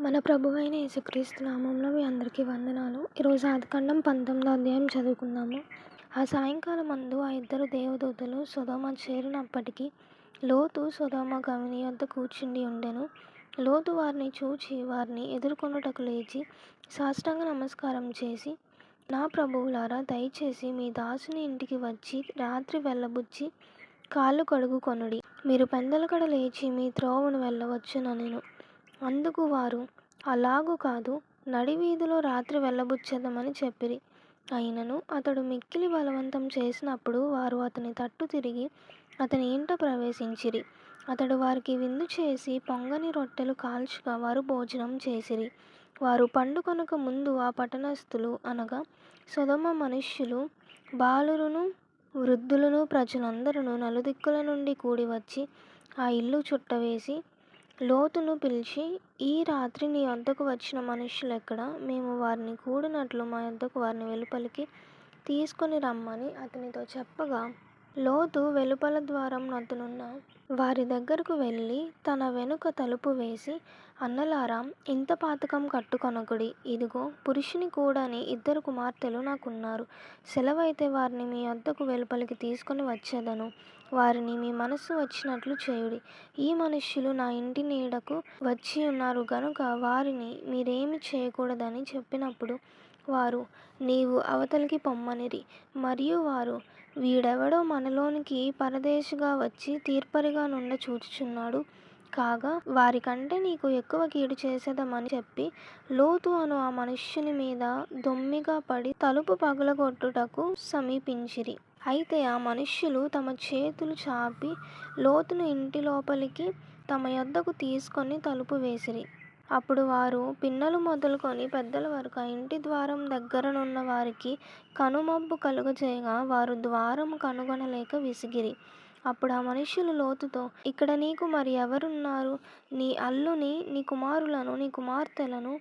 మన ప్రభువైన యేసుక్రీస్తు నామంలో మీ అందరికీ వందనాలు. ఈరోజు ఆదికాండం పంతొమ్మిదో అధ్యాయం చదువుకుందాము. ఆ సాయంకాలం మందు ఆ ఇద్దరు దేవదూతలు సుధోమ చేరినప్పటికీ లోతు సుధోమ గవిని వద్ద కూర్చుండి ఉండెను. లోతు వారిని చూచి వారిని ఎదుర్కొనుటకు లేచి సాష్టాంగ నమస్కారం చేసి నా ప్రభువులారా దయచేసి మీ దాసుని ఇంటికి వచ్చి రాత్రి వెళ్ళబుచ్చి కాళ్ళు కడుగుకొనుడి మీరు పెందలకడ లేచి మీ త్రోవను వెళ్ళవచ్చుననెను. అందుకు వారు అలాగు కాదు నడివీధిలో రాత్రి వెళ్ళబుచ్చెదమని చెప్పిరి. అయినను అతడు మిక్కిలి బలవంతం చేసినప్పుడు వారు అతని తట్టు తిరిగి అతని ఇంట ప్రవేశించిరి. అతడు వారికి విందు చేసి పొంగని రొట్టెలు కాల్చగా వారు భోజనం చేసిరి. వారు పండుకొనక ముందు ఆ పట్టణస్థులు అనగా సొదమ మనుష్యులు బాలురును వృద్ధులను ప్రజలందరూ నలుదిక్కుల నుండి కూడి వచ్చి ఆ ఇల్లు చుట్టవేసి లోతును పిలిచి ఈ రాత్రి నీ వద్దకు వచ్చిన మనుషులు ఎక్కడ మేము వారిని కూడినట్లు మా వద్దకు వారిని వెలుపలికి తీసుకొని రమ్మని అతనితో చెప్పగా లోతు వెలుపల ద్వారం నద్దునున్న వారి దగ్గరకు వెళ్ళి తన వెనుక తలుపు వేసి అన్నలారా ఇంత పాతకం కట్టుకొనకుడి ఇదిగో పురుషుని కూడని ఇద్దరు కుమార్తెలు నాకున్నారు. సెలవైతే వారిని మీ వద్దకు వెలుపలికి తీసుకొని వచ్చేదను. వారిని మీ మనస్సు వచ్చినట్లు చేయుడి. ఈ మనుష్యులు నా ఇంటి నీడకు వచ్చి ఉన్నారు గనుక వారిని మీరేమి చేయకూడదని చెప్పినప్పుడు వారు నీవు అవతలికి పొమ్మనిరి. మరియు వారు వీడెవడో మనలోనికి పరదేశిగా వచ్చి తీర్పరిగా నుండ చూచుచున్నాడు. కాగా వారికంటే నీకు ఎక్కువ కీడు చేసేదమని చెప్పి లోతు అను ఆ మనుష్యుని మీద దొమ్మిగా పడి తలుపు పగలగొట్టుటకు సమీపించిరి. అయితే ఆ మనుష్యులు తమ చేతులు చాపి లోతును ఇంటి లోపలికి తమ యొద్దకు తీసుకొని తలుపు వేసిరి. అప్పుడు వారు పిన్నలు మొదలుకొని పెద్దల వరకు ఆ ఇంటి ద్వారం దగ్గరనున్న వారికి కనుమబ్బు కలుగజేయగా వారు ద్వారం కనుగొనలేక విసిగిరి. అప్పుడు ఆ మనుషులు లోతుతో ఇక్కడ నీకు మరి ఎవరున్నారు? నీ అల్లుని నీ కుమారులను నీ కుమార్తెలను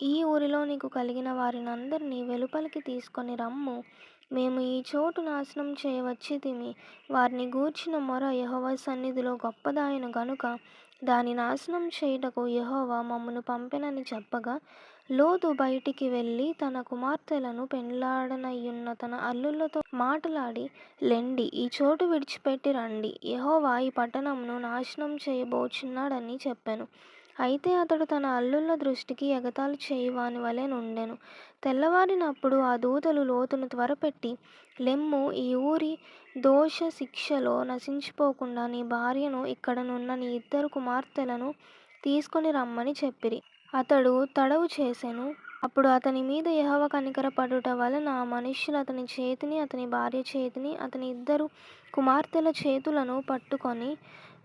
ఈ ఊరిలో నీకు కలిగిన వారినందరినీ వెలుపలికి తీసుకొని రమ్ము. మేము ఈ చోటు నాశనం చేయవచ్చితిమి వారిని గూర్చిన మొర యహోవ సన్నిధిలో గొప్పదాయను గనుక దాని నాశనం చేయుటకు యెహోవా మమ్మను పంపెనని చెప్పగా లోతు బయటికి వెళ్ళి తన కుమార్తెలను పెండ్లాడనయ్యున్న తన అల్లులతో మాటలాడి లెండి ఈ చోటు విడిచిపెట్టి రండి. యెహోవా ఈ పట్టణంను నాశనం చేయబోచున్నాడని చెప్పాను. అయితే అతడు తన అల్లుల దృష్టికి ఎగతాళి చేయువాని వలె నుండెను. తెల్లవారినప్పుడు ఆ దూతలు లోతును త్వరపెట్టి లెమ్ము ఈ ఊరి దోష శిక్షలో నశించిపోకుండా నీ భార్యను ఇక్కడనున్న నీ ఇద్దరు కుమార్తెలను తీసుకొని రమ్మని చెప్పిరి. అతడు తడవు చేసెను. అప్పుడు అతని మీద యెహోవా కనికరపడుట వలన ఆ మనుష్యులు అతని చేతిని అతని భార్య చేతిని అతని ఇద్దరు కుమార్తెల చేతులను పట్టుకొని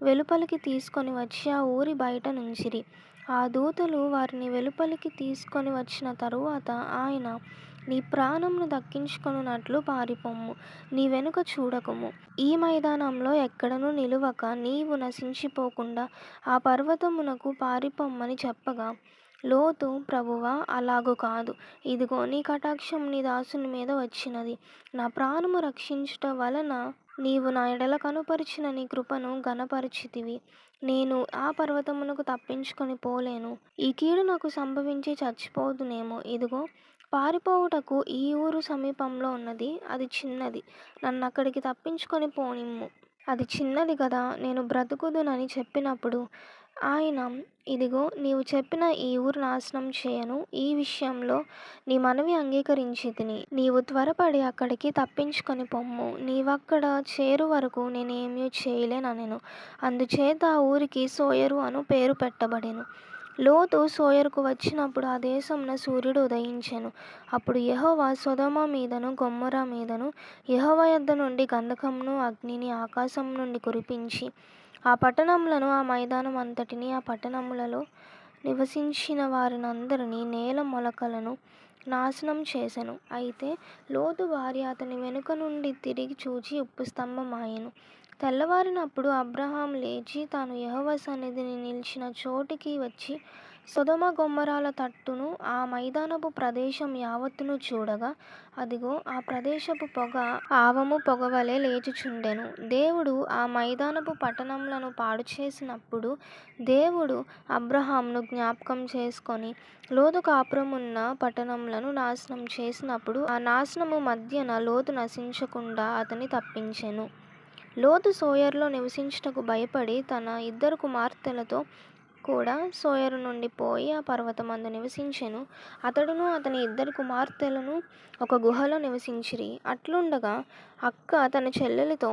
వెలుపలికి తీసుకొని వచ్చి ఆ ఊరి బయట నుంచిరి. ఆ దూతలు వారిని వెలుపలికి తీసుకొని వచ్చిన తరువాత ఆయన నీ ప్రాణంను దక్కించుకొనున్నట్లు పారిపోము నీ వెనుక చూడకుము. ఈ మైదానంలో ఎక్కడనూ నిలువక నీవు నశించిపోకుండా ఆ పర్వతమునకు పారిపొమ్మని చెప్పగా లోతు ప్రభువా అలాగు కాదు. ఇదిగో నీ కటాక్షం నీ దాసుని మీద వచ్చినది. నా ప్రాణము రక్షించుట వలన నీవు నా ఎడల కనుపరిచిన నీ కృపను గణపరిచితివి నేను ఆ పర్వతమునకు తప్పించుకొని పోలేను. ఈ కీడు నాకు సంభవించి చచ్చిపోదునేమో. ఇదిగో పారిపోవుటకు ఈ ఊరు సమీపంలో ఉన్నది. అది చిన్నది. నన్ను అక్కడికి తప్పించుకొని పోనిమ్ము. అది చిన్నది కదా నేను బ్రతుకుదునని చెప్పినప్పుడు ఆయన ఇదిగో నీవు చెప్పిన ఈ ఊరు నాశనం చేయను. ఈ విషయంలో నీ మనవి అంగీకరించి తిని. నీవు త్వరపడి అక్కడికి తప్పించుకొని పొమ్ము. నీవక్కడ చేరు వరకు నేనేమీ చేయలేననెను. అందుచేత ఆ ఊరికి సోయరు అను పేరు పెట్టబడెను. లోతు సోయరుకు వచ్చినప్పుడు ఆ దేశమున సూర్యుడు ఉదయించెను. అప్పుడు యహోవా సుధమ మీదను గొమ్మర మీదను యహోవ యొద్ద నుండి గంధకమును అగ్నిని ఆకాశం నుండి కురిపించి ఆ పట్టణములను ఆ మైదానం అంతటిని ఆ పట్టణములలో నివసించిన వారినందరినీ నేల మొలకలను నాశనం చేసెను. అయితే లోతు వారి అతని వెనుక నుండి తిరిగి చూచి ఉప్పు స్తంభమాయెను. తెల్లవారినప్పుడు అబ్రహాం లేచి తాను యెహోవా సన్నిధిని నిలిచిన చోటికి వచ్చి సొదొమ గొమొర్రాల తట్టును ఆ మైదానపు ప్రదేశం యావత్తును చూడగా అదిగో ఆ ప్రదేశపు పొగ ఆవము పొగవలే లేచుచుండెను. దేవుడు ఆ మైదానపు పట్టణములను పాడుచేసినప్పుడు దేవుడు అబ్రహాంను జ్ఞాపకం చేసుకొని లోతు కాపురమున్న పట్టణములను నాశనం చేసినప్పుడు ఆ నాశనము మధ్యన లోతు నశించకుండా అతని తప్పించెను. లోతు సోయర్లో నివసించుటకు భయపడి తన ఇద్దరు కుమార్తెలతో కూడా సోయరు నుండి పోయి ఆ పర్వతమందు నివసించెను. అతడును అతని ఇద్దరు కుమార్తెలను ఒక గుహలో నివసించిరి. అట్లుండగా అక్క తన చెల్లెలితో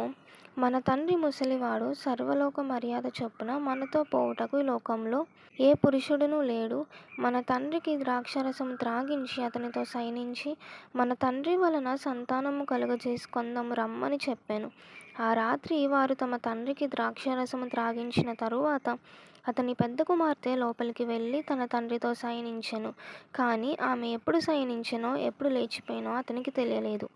మన తండ్రి ముసలివాడు సర్వలోక మర్యాద చొప్పున మనతో పోవుటకు ఈ లోకంలో ఏ పురుషుడును లేడు. మన తండ్రికి ద్రాక్షరసం త్రాగించి అతనితో సైనించి మన తండ్రి వలన సంతానము కలుగజేసుకుందాము రమ్మని చెప్పాను. ఆ రాత్రి వారు తమ తండ్రికి ద్రాక్షారసము త్రాగించిన తరువాత అతని పెద్ద కుమార్తె లోపలికి వెళ్ళి తన తండ్రితో శయనించెను. కానీ ఆమె ఎప్పుడు శయనించెనో ఎప్పుడు లేచిపోయినో అతనికి తెలియలేదు.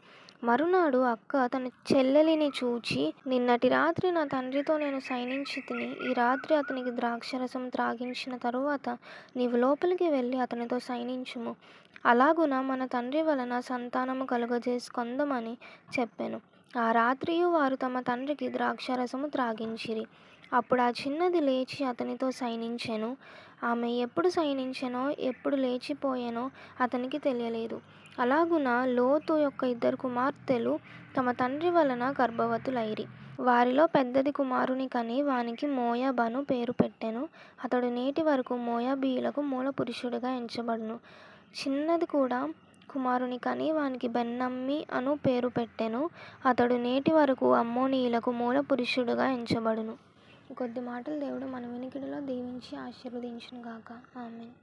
మరునాడు అక్క తన చెల్లెలిని చూచి నిన్నటి రాత్రి నా తండ్రితో నేను శయనించి తిని ఈ రాత్రి అతనికి ద్రాక్షరసం త్రాగించిన తరువాత నీవు లోపలికి వెళ్ళి అతనితో శయనించుము. అలాగున మన తండ్రి వలన సంతానము కలుగజేసుకొందమని చెప్పాను. ఆ రాత్రియు వారు తమ తండ్రికి ద్రాక్షారసము త్రాగించిరి. అప్పుడు ఆ చిన్నది లేచి అతనితో శయనించెను ఆమె ఎప్పుడు శయనించెనో ఎప్పుడు లేచిపోయెనో అతనికి తెలియలేదు. అలాగున లోతు యొక్క ఇద్దరు కుమార్తెలు తమ తండ్రి వలన గర్భవతులైరి. వారిలో పెద్దది కుమారుని కని వానికి మోయాబను పేరు పెట్టెను. అతడు నేటి వరకు మోయాబీయులకు మూల పురుషుడిగా ఎంచబడును. చిన్నది కూడా కుమారుని కని వానికి బెన్నమ్మి అను పేరు పెట్టెను. అతడు నేటి వరకు అమ్మోనీయులకు మూల పురుషుడుగా ఎంచబడును. కొద్ది మాటలు దేవుడు మన వినికిడిలో దీవించి ఆశీర్వదించును గాక ఆమెన్.